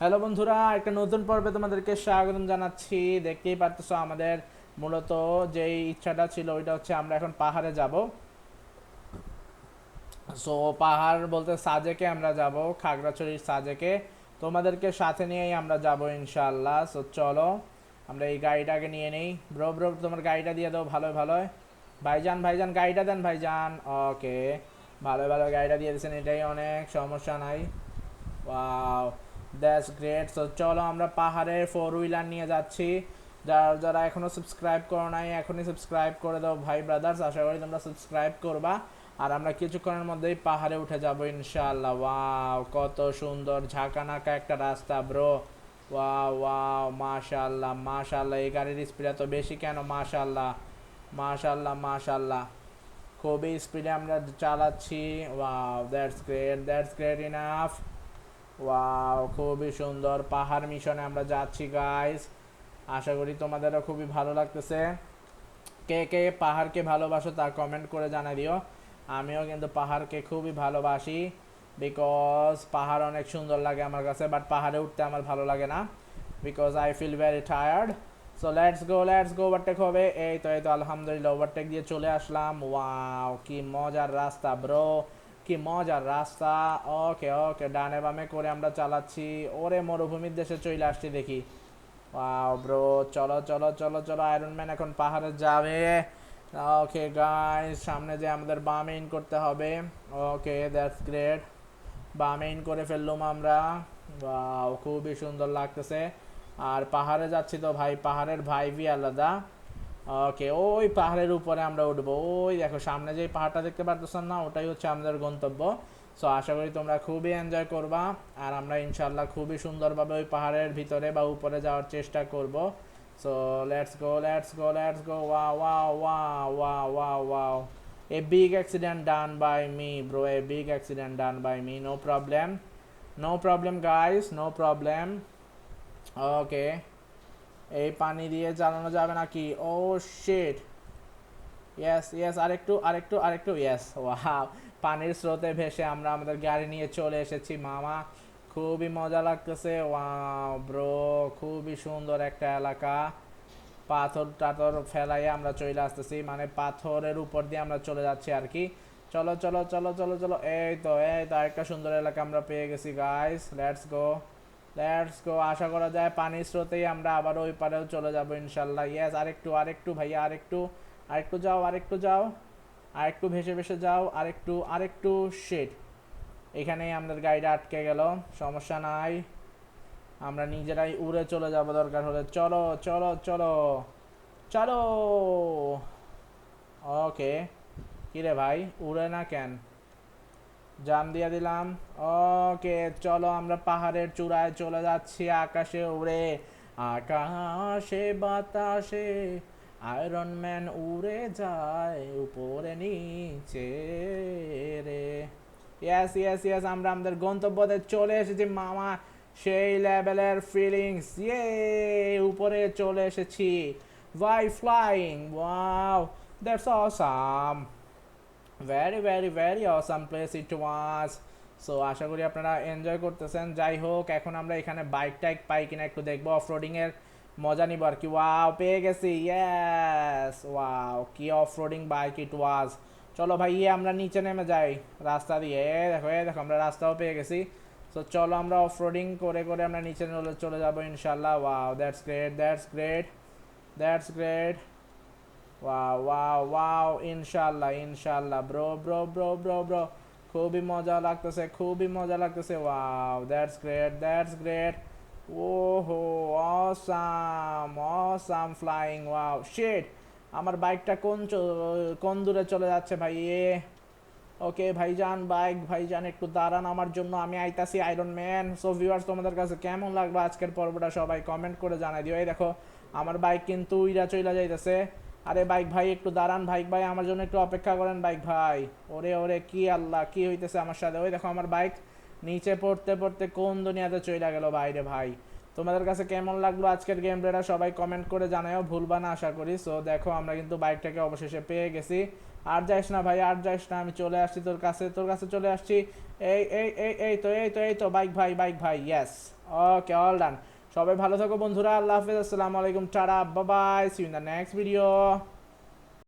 Hello বন্ধুরা, একটা নতুন পর্বে তোমাদেরকে স্বাগতম জানাচ্ছি। দেখতেই পারতেছো আমাদের মূলত যেই ইচ্ছাটা ছিল ওইটা হচ্ছে আমরা এখন পাহাড়ে যাব। সো পাহাড় বলতে সাজেকে আমরা যাব, খাগড়াছড়ির সাজেকে। তোমাদেরকে সাথে নিয়েই আমরা যাব ইনশাআল্লাহ। সো চলো, আমরা এই গাড়িটাকে নিয়ে নেই। ব্রো ব্রো তোমার গাড়িটা দিয়ে দাও ভালো ভালো ভাইজান ভাইজান, গাড়িটা দেন, ভাইজান। ওকে ভালো ভালো গাড়িটা দিয়ে দিয়েছেন, এটাই অনেক সমস্যা নাই। ওয়াও দ্যাটস গ্রেট সো চলো আমরা পাহাড়ের ফোর হুইলার নিয়ে যাচ্ছি। যারা যারা এখনও সাবস্ক্রাইব করো নাই, এখনই সাবস্ক্রাইব করে দাও ভাই ব্রাদার্স আশা করি তোমরা সাবস্ক্রাইব করবা। আর আমরা কিছুক্ষণের মধ্যেই পাহাড়ে উঠে যাব ইনশাআল্লাহ। ওয়াও কত সুন্দর ঝাঁকানাকা একটা রাস্তা ব্রো ওয়াও ওয়াও মাশাআল্লাহ মাশাআল্লাহ। এই গাড়ির স্পিড এত বেশি কেন? মাশাআল্লাহ মাশাআল্লাহ মাশাআল্লাহ। খুবই স্পিডে আমরা চালাচ্ছি। Wow that's great that's great enough wow খুবই সুন্দর পাহাড় মিশনে আমরা যাচ্ছি গাইস আশা করি তোমাদেরও খুবই ভালো লাগতেছে। কে কে পাহাড়কে ভালোবাসো তা কমেন্ট করে জানাই দিও। আমিও কিন্তু পাহাড়কে খুবই ভালোবাসি বিকজ পাহাড় অনেক সুন্দর লাগে আমার কাছে বাট পাহাড়ে উঠতে আমার ভালো লাগে না because I feel very tired so let's go let's go overtake হবে। এই তো এই তো, আলহামদুলিল্লাহ ওভারটেক দিয়ে চলে আসলাম। ওয়াও কি মজার রাস্তা ব্রো কি মজার রাস্তা? ওকে ওকে ডানে বামে করে আমরা চালাচ্ছি। ওরে মরুভূমির দেশে চলে আসছি দেখি। ব্রো চলো চলো চলো চলো আয়রন ম্যান এখন পাহাড়ে যাবে। ওকে গাইস সামনে যে আমাদের বামে ইন করতে হবে। ওকে দ্যাটস গ্রেট বামে ইন করে ফেললাম আমরা। খুবই সুন্দর লাগতেছে। আর পাহাড়ে যাচ্ছি তো ভাই, পাহাড়ের ভাইবি আলাদা। ওকে ওই পাহাড়ের উপরে আমরা উঠবো। ওই দেখো, সামনে যে পাহাড়টা দেখতে পারতেছেন না, ওটাই হচ্ছে আমাদের গন্তব্য। সো আশা করি তোমরা খুবই এনজয় করবা, আর আমরা ইনশাল্লাহ খুবই সুন্দরভাবে ওই পাহাড়ের ভিতরে বা উপরে যাওয়ার চেষ্টা করব। So let's go let's go let's go ওয়া ওয়া ওয়া ওয়া ওয়া wow a big accident done by me, bro, a big accident done by me, no problem no problem, guys, no problem okay এই পানি দিয়ে চালানো যাবে নাকি? ও শিট ইয়েস ইয়েস আরেকটু আরেকটু আরেকটু ইয়েস ওয়াও পানির স্রোতে ভেসে আমরা আমাদের গাড়ি নিয়ে চলে এসেছি, মামা। খুবই মজা লাগতেছে ওয়াও ব্রো খুবই সুন্দর একটা এলাকা। পাথর টাথর ফেলাই আমরা চলে আসতেছি মানে পাথরের উপর দিয়ে আমরা চলে যাচ্ছি আর কি। চলো চলো চলো চলো চলো, এই তো এই তো, আরেকটা সুন্দর এলাকা আমরা পেয়ে গেছি guys let's go let's go আশা করা যায় পানির স্রোতেই আমরা আবার ওই পারেও চলে যাব ইনশাল্লাহ। ইয়েস আরেকটু আরেকটু ভাইয়া, আরেকটু। আরেকটু যাও আরেকটু যাও। আরেকটু ভেসে ভেসে যাও, আরেকটু আরেকটু শেড এখানেই আমাদের গাড়িটা আটকে গেল, সমস্যা নাই। আমরা নিজেরাই উড়ে চলে যাব, দরকার হলে। চলো চলো চলো চলো। ওকে কিরে ভাই, উড়ে না কেন? জাম দিয়ে দিলাম। ওকে, চলো আমরা পাহাড়ের চূড়ায় চলে যাচ্ছি আকাশে উড়ে। আকাশে, বাতাসে আয়রন ম্যান উড়ে যায় উপরে নিচে রে। ইয়েস ইয়েস ইয়েস আমরা আমাদের গন্তব্যতে চলে এসেছি মামা। সেই লেভেলের ফিলিংস ইয়ে উপরে চলে এসেছি। ভাই flying wow that's awesome very very very awesome place it was so আশা করি আপনারা এনজয় করতেছেন। যাই হোক, এখন আমরা এখানে বাইক টাইক পাই কিনা একটু দেখব। অফ অফরোডিংয়ের মজা নিব আর কি। ওয়াও পেয়ে গেছি। ইয়েস ওয়াও কি অফরোডিং বাইক ইট ওয়াজ চলো ভাই ইয়ে আমরা নিচে নেমে যাই। রাস্তা দিয়ে। দেখো, এ দেখো, আমরা রাস্তাও পেয়ে গেছি। সো চলো আমরা অফরোডিং করে করে আমরা নিচে চলে যাব ইনশাল্লাহ wow that's great that's great that's great wow wow wow ইনশাল্লাহ ইনশাল্লাহ bro bro bro bro bro খুবই মজা লাগতেছে, খুবই মজা লাগতেছে। Wow that's great that's great ওহো awesome awesome flying wow shit আমার বাইকটা কোন কোন দূরে চলে যাচ্ছে ভাই এ ওকে ভাইজান বাইক ভাইজান, একটু দাঁড়ান আমার জন্য। আমি আইতাছি আয়রন ম্যান সো ভিউয়ার্স তোমাদের কাছে কেমন লাগল আজকের পর্বটা সবাই কমেন্ট করে জানাই দিও। এই দেখো, আমার বাইক কিন্তু ইরা চইলা যাইতেছে। আরে বাইক ভাই, একটু দাঁড়ান বাইক ভাই, আমার জন্য একটু অপেক্ষা করেন বাইক ভাই। ওরে ওরে, কি আল্লাহ, কি হইতেছে আমার সাথে? ওই দেখো আমার বাইক নিচে পড়তে পড়তে কোন দুনিয়াতে চলে গেল বাইরে ভাই। তোমাদের কাছে কেমন লাগল আজকের গেম প্লেটা সবাই কমেন্ট করে জানাও ভুলবা না আশা করি। সো দেখো, আমরা কিন্তু বাইকটাকে অবশেষে পেয়ে গেছি। আর যাইস না ভাই, আর যাইস না, আমি চলে আসছি তোর কাছে তোর কাছে চলে আসছি। এই এই এই এই তো এই তো এই তো, বাইক ভাই বাইক ভাই ইয়েস ওকে অল ডান সবাই ভালো থাকো বন্ধুরা, আল্লাহ হাফেজ, আসসালামু আলাইকুম, tata bye bye see in the next video